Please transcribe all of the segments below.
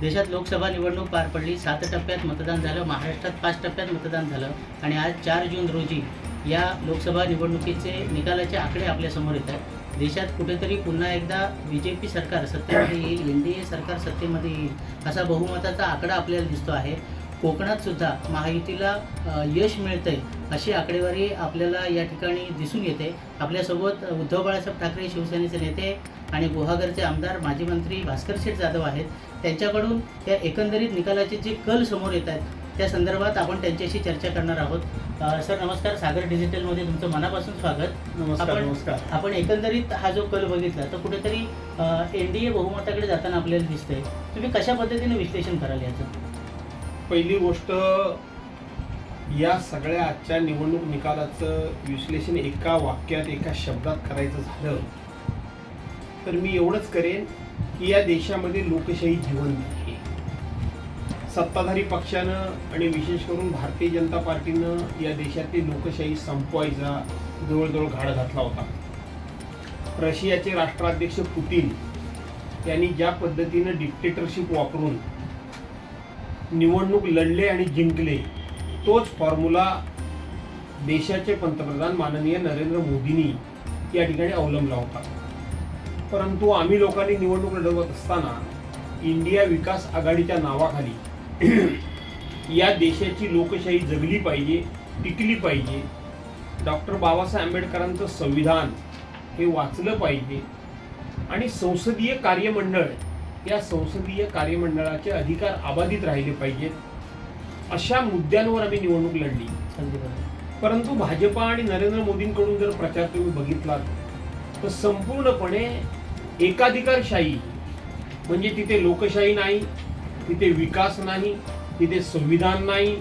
देशात लोकसभा निवडणूक पार पडली सात टप्प्यात मतदान झालं महाराष्ट्रात पाच टप्प्यात मतदान झालं आणि आज चार जून रोजी या लोकसभा निवडणुकीचे निकालाचे आकडे आपल्यासमोर येत आहेत. देशात कुठेतरी पुन्हा एकदा बी जे पी सरकार सत्तेमध्ये येईल एन डी ए सरकार सत्तेमध्ये येईल असा बहुमताचा आकडा आपल्याला दिसतो आहे. कोकणात सुद्धा महायुतीला यश मिळतंय अशी आकडेवारी आपल्याला या ठिकाणी दिसून येते. आपल्यासोबत उद्धव बाळासाहेब ठाकरे शिवसेनेचे नेते आणि गुहागरचे आमदार माजी मंत्री भास्कर शेठ जाधव आहेत. त्यांच्याकडून या एकंदरीत निकालाचे जे कल समोर येत आहेत त्या संदर्भात आपण त्यांच्याशी चर्चा करणार आहोत. सर नमस्कार सागर डिजिटलमध्ये तुमचं मनापासून स्वागत. नमस्कार आपण- नमस्कार. आपण एकंदरीत हा जो कल बघितला तर कुठेतरी एन डी ए बहुमताकडे जाताना आपल्याला दिसतंय. तुम्ही कशा पद्धतीने विश्लेषण कराल याचं? पहिली गोष्ट या सगळ्या आजच्या निवडणूक निकालाचं विश्लेषण एका वाक्यात एका शब्दात करायचं झालं तर मी एवढंच करेन की या देशामध्ये लोकशाही जिवंत आहे. सत्ताधारी पक्षानं आणि विशेष करून भारतीय जनता पार्टीनं या देशातली लोकशाही संपवायचा जवळजवळ घाड घातला होता. रशियाचे राष्ट्राध्यक्ष पुतीन यांनी ज्या पद्धतीनं डिक्टेटरशिप वापरून निवडणूक लढले आणि जिंकले तोच फॉर्म्युला देशाचे पंतप्रधान माननीय नरेंद्र मोदींनी या ठिकाणी अवलंबला होता. परंतु आम्ही लोकांनी निवडणूक लढवत असताना इंडिया विकास आघाडीच्या नावाखाली या देशाची लोकशाही जगली पाहिजे टिकली पाहिजे डॉक्टर बाबासाहेब आंबेडकरांचं संविधान हे वाचलं पाहिजे आणि संसदीय कार्यमंडळ या संसदीय कार्यमंडळाचे अधिकार अबाधित राहिले पाहिजेत अशा मुद्द्यांवर आम्ही निवडणूक लढली. परंतु भाजपा आणि नरेंद्र मोदींकडून जर प्रचार तुम्ही बघितलात तर संपूर्णपणे एकाधिकारशाही म्हणजे तिथे लोकशाही नाही तिथे विकास नाही तिथे संविधान नाही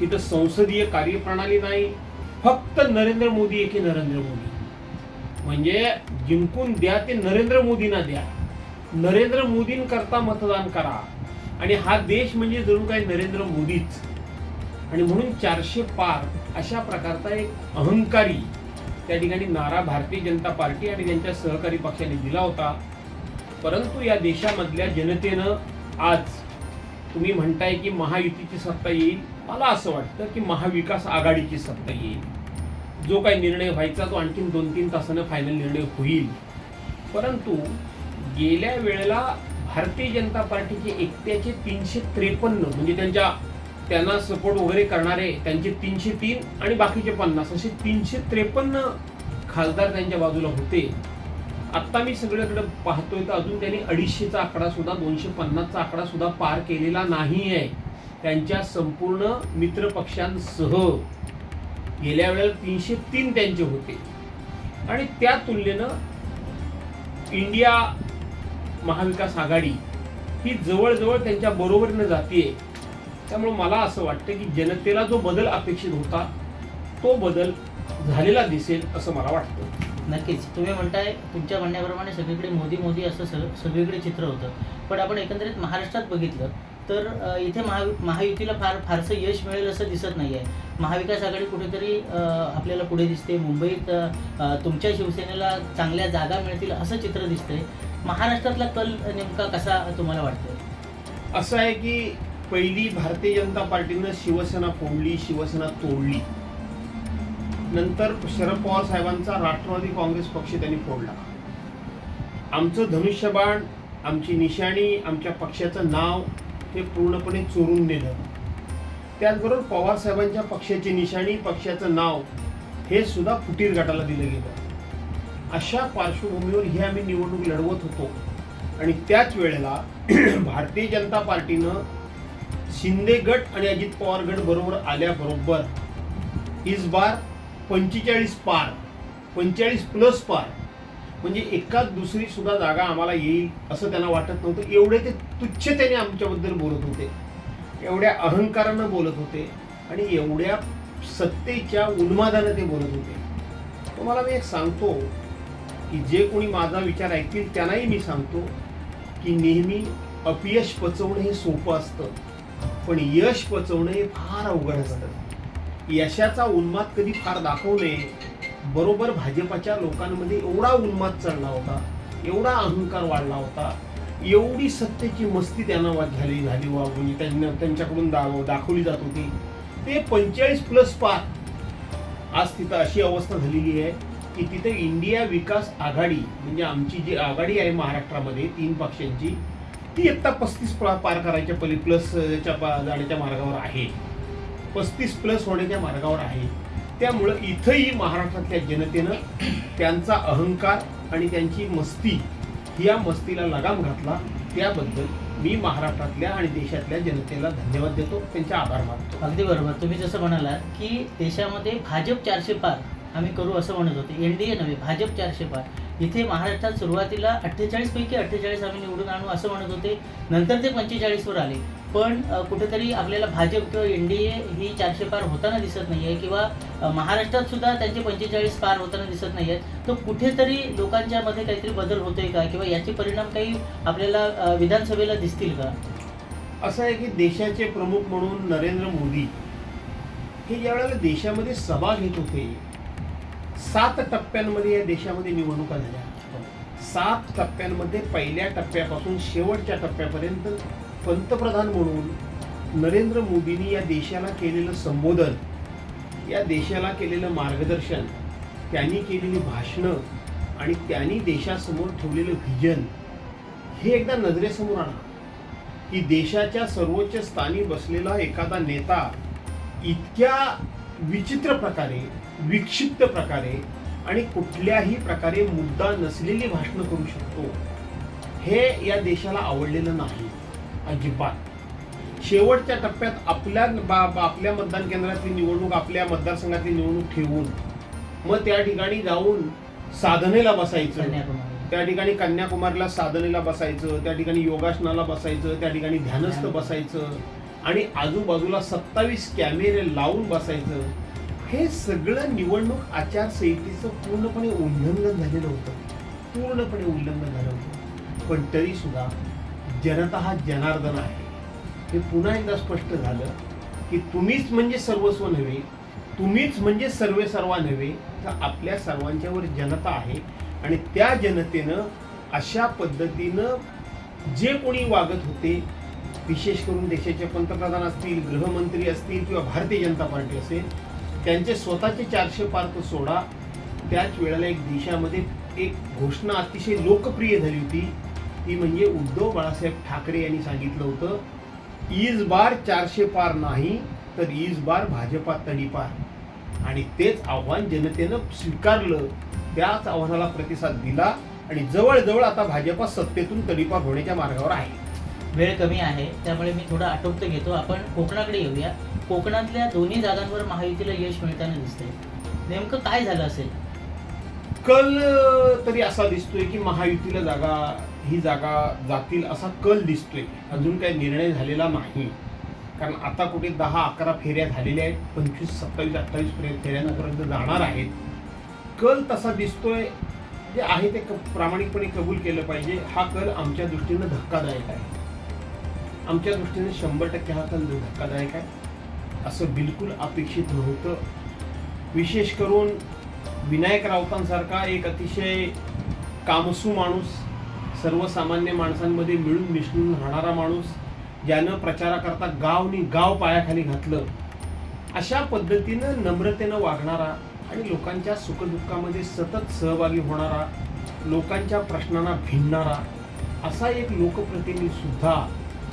तिथं संसदीय कार्यप्रणाली नाही फक्त नरेंद्र मोदी एके नरेंद्र मोदी. म्हणजे जिंकून द्या ते नरेंद्र मोदींना द्या. नरेंद्र मोदींकरता मतदान करा. आणि हा देश म्हणजे जणू काय नरेंद्र मोदीच. आणि म्हणून चारशे पार अशा प्रकारचा एक अहंकारी त्या ठिकाणी नारा भारतीय जनता पार्टी आणि त्यांच्या सहकारी पक्षाने दिला होता. परंतु या देशामधल्या जनतेनं आज तुम्ही म्हणताय की महायुतीची सत्ता येईल. मला असं वाटतं की महाविकास आघाडीची सत्ता येईल. जो काही निर्णय व्हायचा तो आणखीन दोन तीन तासानं फायनल निर्णय होईल. परंतु गेल्या वेळेला भारतीय जनता पार्टीचे एकट्याचे तीनशे त्रेपन्न म्हणजे त्यांच्या त्यांना सपोर्ट वगैरे करणारे त्यांचे तीनशे तीन आणि बाकीचे पन्नास असे तीनशे त्रेपन्न खासदार त्यांच्या बाजूला होते. आत्ता मी सगळ्याकडे पाहतोय तर अजून त्यांनी अडीचशेचा आकडा सुद्धा दोनशे पन्नासचा आकडा सुद्धा पार केलेला नाही आहे त्यांच्या संपूर्ण मित्र पक्षांसह गेल्या वेळेला तीनशे तीन त्यांचे होते. आणि त्या तुलनेनं इंडिया महाविकास आघाडी ही जवळजवळ त्यांच्या बरोबरीनं जातीये. त्यामुळे मला असं वाटतं की जनतेला जो बदल अपेक्षित होता तो बदल झालेला दिसेल असं मला वाटतं. नक्कीच. तुम्ही म्हणताय तुमच्या म्हणण्याप्रमाणे सगळीकडे मोदी मोदी असं सग सगळीकडे चित्र होतं. पण आपण एकंदरीत महाराष्ट्रात बघितलं तर इथे महा महायुतीला फार फारसं यश मिळेल असं दिसत नाही आहे महाविकास आघाडी कुठेतरी आपल्याला पुढे दिसते. मुंबईत तुमच्या शिवसेनेला चांगल्या जागा मिळतील असं चित्र दिसतंय. महाराष्ट्रातला कल नेमका कसा तुम्हाला वाटतो असं आहे की पहिली भारतीय जनता पार्टीनं शिवसेना फोडली शिवसेना तोडली. नंतर शरद पवार साहेबांचा राष्ट्रवादी काँग्रेस पक्ष त्यांनी फोडला. आमचं धनुष्यबाण आमची निशाणी आमच्या पक्षाचं नाव हे पूर्णपणे चोरून नेलं. त्याचबरोबर पवार साहेबांच्या पक्षाची निशाणी पक्षाचं नाव हे सुद्धा फुटीर गटाला दिलं गेलं. अशा पार्श्वभूमीवर ही आम्ही निवडणूक लढवत होतो. आणि त्याच वेळेला भारतीय जनता पार्टीनं शिंदे गट आणि अजित पवार गट बरोबर आल्याबरोबर इस बार पंचेचाळीस पार पंचेचाळीस प्लस पार म्हणजे एकाच दुसरी सुद्धा जागा आम्हाला येईल असं त्यांना वाटत नव्हतं. एवढे ते तुच्छतेने आमच्याबद्दल बोलत होते. एवढ्या अहंकारानं बोलत होते आणि एवढ्या सत्तेच्या उन्मादानं ते बोलत होते. तुम्हाला मी एक सांगतो की जे कोणी माझा विचार ऐकतील त्यांनाही मी सांगतो की नेहमी अपयश पचवणं हे सोपं असतं पण यश पचवणं हे फार अवघड असतं. यशाचा उन्माद कधी फार दाखवू नये. बरोबर भाजपाच्या लोकांमध्ये एवढा उन्माद चढला होता एवढा अहंकार वाढला होता एवढी सत्तेची मस्ती त्यांना झाली झाली वा म्हणजे त्यांना त्यांच्याकडून दा- दाखवली जात होती. ते पंचेचाळीस प्लस पार. आज तिथं अशी अवस्था झालेली आहे. की तिथे इंडिया विकास आघाडी म्हणजे आमची जी आघाडी आहे महाराष्ट्रामध्ये तीन पक्षांची ती इयत्ता पस्तीस पार करायच्या पली प्लसच्या पा- जाण्याच्या मार्गावर आहे. पस्तीस प्लस होण्याच्या मार्गावर आहे. त्यामुळं इथंही महाराष्ट्रातल्या जनतेनं त्यांचा अहंकार आणि त्यांची मस्ती या मस्तीला लगाम घातला. त्याबद्दल मी महाराष्ट्रातल्या आणि देशातल्या जनतेला धन्यवाद देतो. त्यांचे आभार मानतो. अगदी बरोबर. तुम्ही जसं म्हणालात की देशामध्ये भाजप चारशे पार आम्ही करू असं म्हणत होते. एन डी ए नव्हे भाजप चारशे पार. इथे महाराष्ट्रात सुरुवातीला अठ्ठेचाळीस पैकी अठ्ठेचाळीस आम्ही निवडून आणू असं म्हणत होते. नंतर ते पंचेचाळीसवर आले. पण कुठेतरी आपल्याला भाजप किंवा एन डी ए ही चारशे पार होताना दिसत नाही आहे किंवा महाराष्ट्रात सुद्धा त्यांचे पंचेचाळीस पार होताना दिसत नाही आहेत तर कुठेतरी लोकांच्या मध्ये काहीतरी बदल होतोय का किंवा याचे परिणाम काही आपल्याला विधानसभेला दिसतील का? असं आहे की देशाचे प्रमुख म्हणून नरेंद्र मोदी हे ज्यावेळेला देशामध्ये सभा घेत होते सात टप्प्यांमध्ये या देशामध्ये निवडणुका झाल्या. सात टप्प्यांमध्ये पहिल्या टप्प्यापासून शेवटच्या टप्प्यापर्यंत पंतप्रधान म्हणून नरेंद्र मोदींनी या देशाला केलेलं संबोधन या देशाला केलेलं मार्गदर्शन त्यांनी केलेली भाषणं आणि त्यांनी देशासमोर ठेवलेलं व्हिजन हे एकदा नजरेसमोर आणा. की देशाच्या सर्वोच्च स्थानी बसलेला एखादा नेता इतक्या विचित्र प्रकारे विक्षिप्त प्रकारे आणि कुठल्याही प्रकारे मुद्दा नसलेली भाषणं करू शकतो. हे या देशाला आवडलेलं नाही. अजिबात. शेवटच्या टप्प्यात आपल्या बा- बा- आपल्या मतदान केंद्रातली निवडणूक आपल्या मतदारसंघातली निवडणूक ठेवून मग त्या ठिकाणी जाऊन साधनेला बसायचं. त्या ठिकाणी कन्याकुमारीला साधनेला बसायचं त्या ठिकाणी योगासनाला बसायचं त्या ठिकाणी ध्यानस्थ बसायचं. आणि आजूबाजूला सत्तावीस कॅमेरे लावून बसायचं हे सगळं निवडणूक आचारसंहितेचं पूर्णपणे उल्लंघन झालेलं होतं. पूर्णपणे उल्लंघन झालं होतं. पण तरीसुद्धा जनता हा जनार्दन आहे. हे पुन्हा एकदा स्पष्ट झालं की तुम्हीच म्हणजे सर्वस्व नव्हे तुम्हीच म्हणजे सर्वे सर्वा नव्हे तर आपल्या सर्वांच्यावर जनता आहे आणि त्या जनतेनं अशा पद्धतीनं जे कोणी वागत होते विशेष करून देशाचे पंतप्रधान असतील गृहमंत्री असतील किंवा भारतीय जनता पार्टी असेल त्यांचे स्वतःचे चारशे पार्क सोडा. त्याच वेळेला एक देशामध्ये एक घोषणा अतिशय लोकप्रिय झाली होती. ती म्हणजे उद्धव बाळासाहेब ठाकरे यांनी सांगितलं होतं ईज बार चारशे पार नाही तर ईज बार भाजपा तडीपार आणि तेच आव्हान जनतेनं स्वीकारलं. त्याच आव्हानाला प्रतिसाद दिला आणि जवळजवळ आता भाजपा सत्तेतून तडीपार होण्याच्या मार्गावर आहे. वेळ कमी आहे त्यामुळे मी थोडं आटोपत घेतो. आपण कोकणाकडे येऊया. कोकणातल्या दोन्ही जागांवर महायुतीला यश मिळताना दिसतंय. नेमकं काय झालं असेल? कल तरी असा दिसतोय की महायुतीला जागा ही जागा जातील असा कल दिसतोय. अजून काही निर्णय झालेला नाही. कारण आता कुठे दहा अकरा फेऱ्या झालेल्या आहेत. पंचवीस सत्तावीस अठ्ठावीस फेऱ्यांपर्यंत जाणार आहेत. कल तसा दिसतोय. जे आहे ते क- प्रामाणिकपणे कबूल केलं पाहिजे. हा कल आमच्या दृष्टीनं धक्कादायक आहे. आमच्या दृष्टीने शंभर टक्के हा कल धक्कादायक आहे. असं बिलकुल अपेक्षित नव्हतं. विशेष करून विनायक राऊतांसारखा एक अतिशय कामसू माणूस सर्वसामान्य माणसांमध्ये मिळून मिसळून राहणारा माणूस ज्यानं प्रचाराकरता गावनी गाव पायाखाली घातलं अशा पद्धतीनं नम्रतेनं वागणारा आणि लोकांच्या सुखदुःखामध्ये सतत सहभागी होणारा लोकांच्या प्रश्नांना भिडणारा असा एक लोकप्रतिनिधीसुद्धा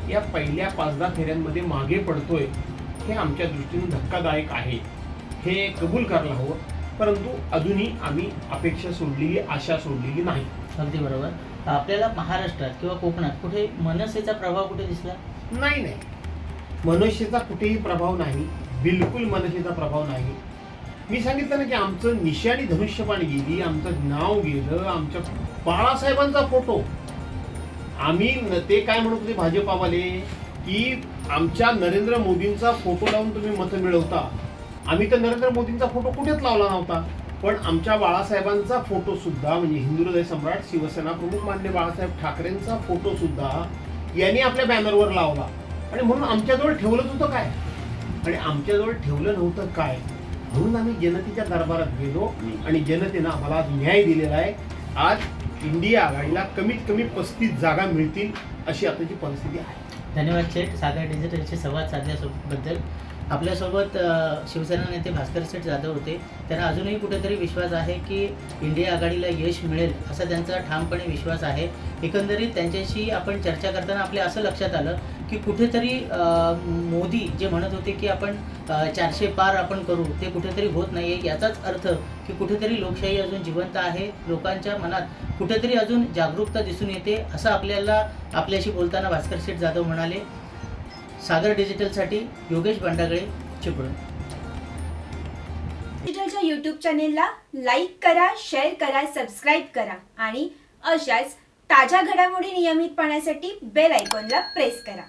या पहिल्या पाच दहा फेऱ्यांमध्ये मागे पडतोय हे आमच्या दृष्टीने धक्कादायक आहे. हे कबूल करायला हवं परंतु अजूनही आम्ही अपेक्षा सोडलेली आशा सोडलेली नाही. अगदी बरोबर. आपल्याला महाराष्ट्रात किंवा कोकणात कुठे मनसेचा प्रभाव कुठे दिसला? नाही नाही. मनसेचा कुठेही प्रभाव नाही. बिलकुल मनसेचा प्रभाव नाही. मी सांगितलं ना की आमचं निशाणी धनुष्यबाण गेली आमचं नाव गेलं आमच्या बाळासाहेबांचा फोटो. आम्ही न- ते काय म्हणत होते भाजपावाले की आमच्या नरेंद्र मोदींचा फोटो लावून तुम्ही मतं मिळवता. आम्ही तर नरेंद्र मोदींचा फोटो कुठेच लावला नव्हता. पण आमच्या बाळासाहेबांचा फोटो सुद्धा म्हणजे हिंदू हृदय सम्राट शिवसेना प्रमुख मान्य बाळासाहेब ठाकरेंचा फोटो सुद्धा यांनी आपल्या बॅनरवर लावला. आणि म्हणून आमच्याजवळ ठेवलंच होतं काय? आणि आमच्याजवळ ठेवलं नव्हतं काय? म्हणून आम्ही जनतेच्या दरबारात गेलो आणि जनतेनं आम्हाला आज न्याय दिलेला आहे. आज इंडिया आघाडीला कमीत कमी पस्तीस जागा मिळतील अशी आताची परिस्थिती आहे. धन्यवाद शेठ. सागर डिजिटलशी संवाद साधल्याबद्दल आपल्यासोबत शिवसेना नेते भास्कर सेठ जाधव होते. त्यांना अजूनही कुठेतरी विश्वास आहे की इंडिया आघाडीला यश मिळेल असा त्यांचा ठामपणे विश्वास आहे. एकंदरीत त्यांच्याशी आपण चर्चा करताना आपल्या असं लक्षात आलं की कुठेतरी मोदी जे म्हणत होते की आपण चारशे पार आपण करू ते कुठेतरी होत नाही आहे याचाच अर्थ की कुठेतरी लोकशाही अजून जिवंत आहे. लोकांच्या मनात कुठेतरी अजून जागरूकता दिसून येते असं आपल्याला आपल्याशी बोलताना भास्कर शेठ जाधव म्हणाले. सागर डिजिटलसाठी योगेश भांडागळे चिपळूण. डिजिटलच्या यूट्यूब चॅनेलला लाईक करा शेअर करा सबस्क्राईब करा आणि अशाच ताज्या घडामोडी नियमित पाहण्यासाठी बेल आयकॉनला प्रेस करा.